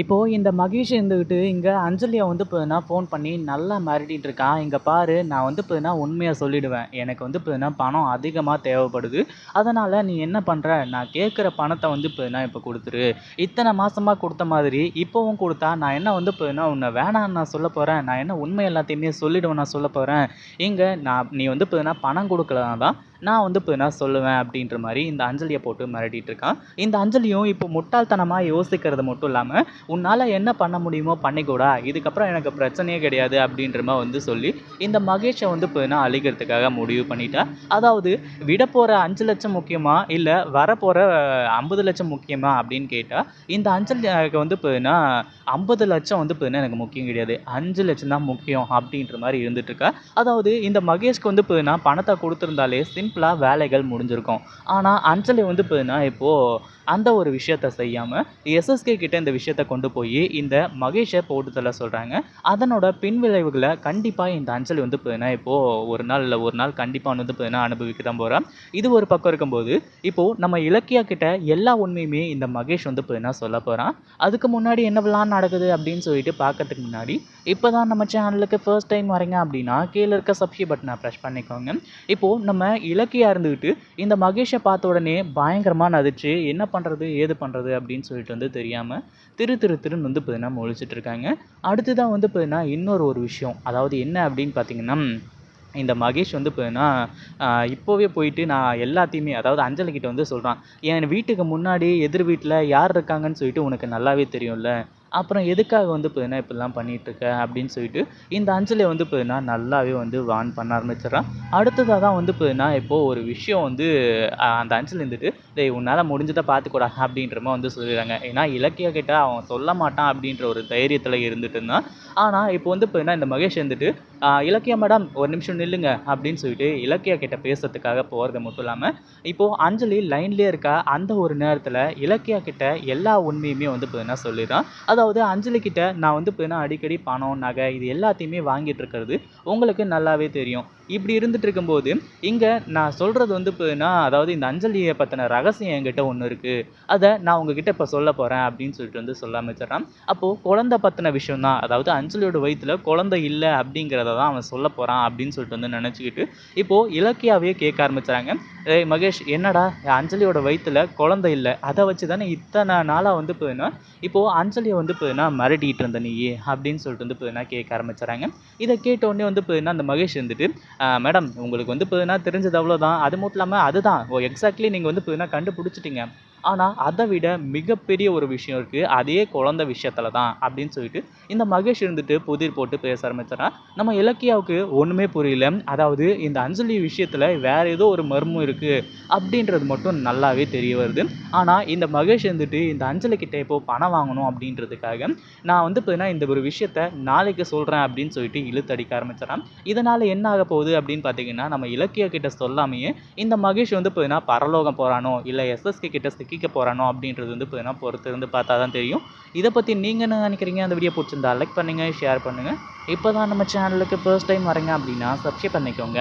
இப்போது இந்த மகேஷ் இருந்துக்கிட்டு இங்கே அஞ்சலியை வந்து இப்போனா ஃபோன் பண்ணி நல்லா மிரட்டிட்டு இருக்கான் இங்கே பாரு நான் வந்து இப்போனா உண்மையாக சொல்லிடுவேன். எனக்கு வந்து இப்போனா பணம் அதிகமாக தேவைப்படுது. அதனால் நீ என்ன பண்ணுற நான் கேட்குற பணத்தை வந்து இப்போனா இப்போ கொடுத்துரு. இத்தனை மாதமாக கொடுத்த மாதிரி இப்போவும் கொடுத்தா நான் என்ன வந்து பார்த்தீங்கன்னா உன்னை வேணான்னு நான் சொல்ல போகிறேன் நான் என்ன உண்மை எல்லாத்தையுமே சொல்லிடுவேன் நான் சொல்ல போகிறேன் இங்கே நான் நீ வந்து இப்போனா பணம் கொடுக்கலாம் தான் நான் வந்து இப்போ என்ன சொல்லுவேன் அப்படின்ற மாதிரி இந்த அஞ்சலியை போட்டு மிரட்டிட்டு இருக்கான். இந்த அஞ்சலியும் இப்போ முட்டாள்தனமாக யோசிக்கிறது மட்டும் இல்லாமல் உன்னால் என்ன பண்ண முடியுமோ பண்ணிக்கூடா இதுக்கப்புறம் எனக்கு பிரச்சனையே கிடையாது அப்படின்ற மாதிரி வந்து சொல்லி இந்த மகேஷை வந்து இப்போ என்ன அழிக்கிறதுக்காக முடிவு பண்ணிட்டா. அதாவது விட போகிற அஞ்சு லட்சம் முக்கியமா இல்லை வரப்போகிற ஐம்பது லட்சம் முக்கியமா அப்படின்னு கேட்டால் இந்த அஞ்சலிக்கு வந்து இப்போ ஐம்பது லட்சம் வந்து இப்போ எனக்கு முக்கியம் கிடையாது. அஞ்சு லட்சம் தான் முக்கியம் அப்படின்ற மாதிரி இருந்துட்டுருக்கா அதாவது இந்த மகேஷ்க்கு வந்து இப்போ பணத்தை கொடுத்துருந்தாலே சிம்பிளாக வேலைகள் முடிஞ்சிருக்கும். ஆனால் அஞ்சலி வந்து பார்த்தீங்கன்னா இப்போது அந்த ஒரு விஷயத்த செய்யாமல் எஸ்எஸ்கே கிட்ட இந்த விஷயத்த கொண்டு போய் இந்த மகேஷை போட்டு தள்ள சொல்கிறாங்க அதனோட பின்விளைவுகளை கண்டிப்பாக இந்த அஞ்சலி வந்து பார்த்தீங்கன்னா இப்போது ஒரு நாள் இல்லை ஒரு நாள் கண்டிப்பாக வந்து பார்த்தீங்கன்னா அனுபவிக்க தான் போகிறான் இது ஒரு பக்கம் இருக்கும்போது இப்போது நம்ம இலக்கியா கிட்ட எல்லா உண்மையுமே இந்த மகேஷ் வந்து பார்த்தீங்கன்னா சொல்ல போகிறான் அதுக்கு முன்னாடி என்னவெல்லாம் நடக்குது அப்படின்னு சொல்லிட்டு பார்க்கறதுக்கு முன்னாடி இப்போ தான் நம்ம சேனலுக்கு ஃபர்ஸ்ட் டைம் வரீங்க அப்படின்னா கீழே இருக்க சப்ஸ்கிரைப் பட்டனை ப்ரெஷ் பண்ணிக்கோங்க. இப்போது நம்ம இலக்கியாக இருந்துக்கிட்டு இந்த மகேஷை பார்த்த உடனே பயங்கரமாக நதிச்சு என்ன பண்ணுறது ஏது பண்ணுறது அப்படின்னு சொல்லிட்டு வந்து தெரியாமல் திரு திரு திருன்னு வந்து பார்த்தீங்கன்னா முழிச்சிட்டு இருக்காங்க. அடுத்ததான் வந்து பார்த்தீங்கன்னா இன்னொரு ஒரு விஷயம். அதாவது என்ன அப்படின்னு பார்த்தீங்கன்னா இந்த மகேஷ் வந்து பார்த்தீங்கன்னா இப்போவே போயிட்டு நான் எல்லாத்தையுமே அதாவது அஞ்சலிக்கிட்ட வந்து சொல்கிறான் என் வீட்டுக்கு முன்னாடி எதிர் வீட்டில் யார் இருக்காங்கன்னு சொல்லிட்டு உனக்கு நல்லாவே தெரியும்ல. அப்புறம் எதுக்காக வந்து பார்த்தீங்கன்னா இப்படிலாம் பண்ணிகிட்ருக்க அப்படின்னு சொல்லிட்டு இந்த அஞ்சலியை வந்து பார்த்தீங்கன்னா நல்லாவே வந்து வான் பண்ண ஆரம்பிச்சிடுறான். அடுத்ததாக தான் வந்து பார்த்தீங்கன்னா இப்போது ஒரு விஷயம் வந்து அந்த அஞ்சலி இருந்துட்டு டேய் உன்னால் முடிஞ்சதை பார்த்துக்கூடா அப்படின்ற மாதிரி வந்து சொல்லிடுறாங்க. ஏன்னா இலக்கிய கிட்ட அவன் சொல்ல மாட்டான் அப்படின்ற ஒரு தைரியத்தில் இருந்துட்டு இருந்தான். ஆனால் இப்போ வந்து பார்த்தீங்கன்னா இந்த மகேஷ் வந்துட்டு ஆஹ் இலக்கியா மேடம் ஒரு நிமிஷம் நில்லுங்க அப்படின்னு சொல்லிட்டு இலக்கியா கிட்ட பேசுறதுக்காக போகிறது மட்டும் இல்லாமல் இப்போது அஞ்சலி லைன்லேயே இருக்கா அந்த ஒரு நேரத்தில் இலக்கியா கிட்ட எல்லா உண்மையுமே வந்து பார்த்தீங்கன்னா சொல்லிடுறான். அதாவது அஞ்சலி கிட்ட நான் வந்து பார்த்தீங்கன்னா அடிக்கடி பணம் நகை இது எல்லாத்தையுமே வாங்கிட்டு இருக்கிறது. உங்களுக்கு நல்லாவே தெரியும். இப்படி இருந்துட்டு இருக்கும்போது இங்கே நான் சொல்கிறது வந்து இப்போனா அதாவது இந்த அஞ்சலியை பற்றின ரகசியம் என்கிட்ட ஒன்று இருக்குது அதை நான் உங்ககிட்ட இப்போ சொல்ல போகிறேன் அப்படின்னு சொல்லிட்டு வந்து சொல்ல ஆரம்பிச்சிடறான் அப்போது குழந்தை பற்றின விஷயம் தான் அதாவது அஞ்சலியோட வயிற்றில் குழந்தை இல்லை அப்படிங்கிறத தான் அவன் சொல்ல போகிறான் அப்படின்னு சொல்லிட்டு வந்து நினச்சிக்கிட்டு இப்போது இலக்கியாவே கேட்க ஆரம்பிச்சுறாங்க. ஏய் மகேஷ் என்னடா அஞ்சலியோட வயிற்றில் குழந்தை இல்லை? அதை வச்சு தானே இத்தனை நாளாக வந்து போயினா இப்போது அஞ்சலியை வந்து போயினா மிரட்டிகிட்டு இருந்த நீ அப்படின்னு சொல்லிட்டு வந்து போயினா கேட்க ஆரம்பிச்சுறாங்க. இதை கேட்ட உடனே வந்து பார்த்தீங்கன்னா அந்த மகேஷ் இருந்துட்டு மேடம் உங்களுக்கு வந்து பார்த்தீங்கன்னா தெரிஞ்சது அவ்வளோதான் அது மட்டும் இல்லாமல் அதுதான். ஓ எக்ஸாக்ட்லி நீங்கள் வந்து பார்த்தீங்கன்னா கண்டுபிடிச்சிட்டீங்க. ஆனால் அதை விட மிகப்பெரிய ஒரு விஷயம் இருக்குது அதே குழந்தை விஷயத்துல தான் அப்படின்னு சொல்லிட்டு இந்த மகேஷ் இருந்துட்டு புதிர் போட்டு பேச ஆரம்பிச்சாரா? நம்ம இலக்கியாவுக்கு ஒன்றுமே புரியல. அதாவது இந்த அஞ்சலி விஷயத்தில் வேறு ஏதோ ஒரு மர்மம் இருக்குது அப்படின்றது மட்டும் நல்லாவே தெரிய வருது. ஆனால் இந்த மகேஷ் இருந்துட்டு இந்த அஞ்சலி கிட்டே இப்போ பணம் வாங்கணும் அப்படின்றதுக்காக நான் வந்து பார்த்தீங்கன்னா இந்த ஒரு விஷயத்த நாளைக்கு சொல்கிறேன் அப்படின்னு சொல்லிட்டு இழுத்தடிக்க ஆரம்பிச்சிடறான் இதனால் என்ன ஆக போகுது அப்படின்னு பார்த்தீங்கன்னா நம்ம இலக்கிய கிட்ட சொல்லாமையே இந்த மகேஷ் வந்து பார்த்தீங்கன்னா பரலோகம் போகிறானோ இல்லை எஸ்எஸ்கே கிட்ட சிக்கிக்க போகிறானோ அப்படின்றது வந்து பார்த்தீங்கன்னா பொறுத்து இருந்து பார்த்தா தான் தெரியும். இதை பற்றி நீங்கள் என்ன நினைக்கிறீங்க? அந்த வீடியோ பிடிச்சிருந்தா லைக் பண்ணுங்கள் ஷேர் பண்ணுங்கள் இப்போ தான் நம்ம சேனலுக்கு ஃபர்ஸ்ட் டைம் வரீங்க அப்படின்னா சப்ஸ்கிரைப் பண்ணிக்கோங்க.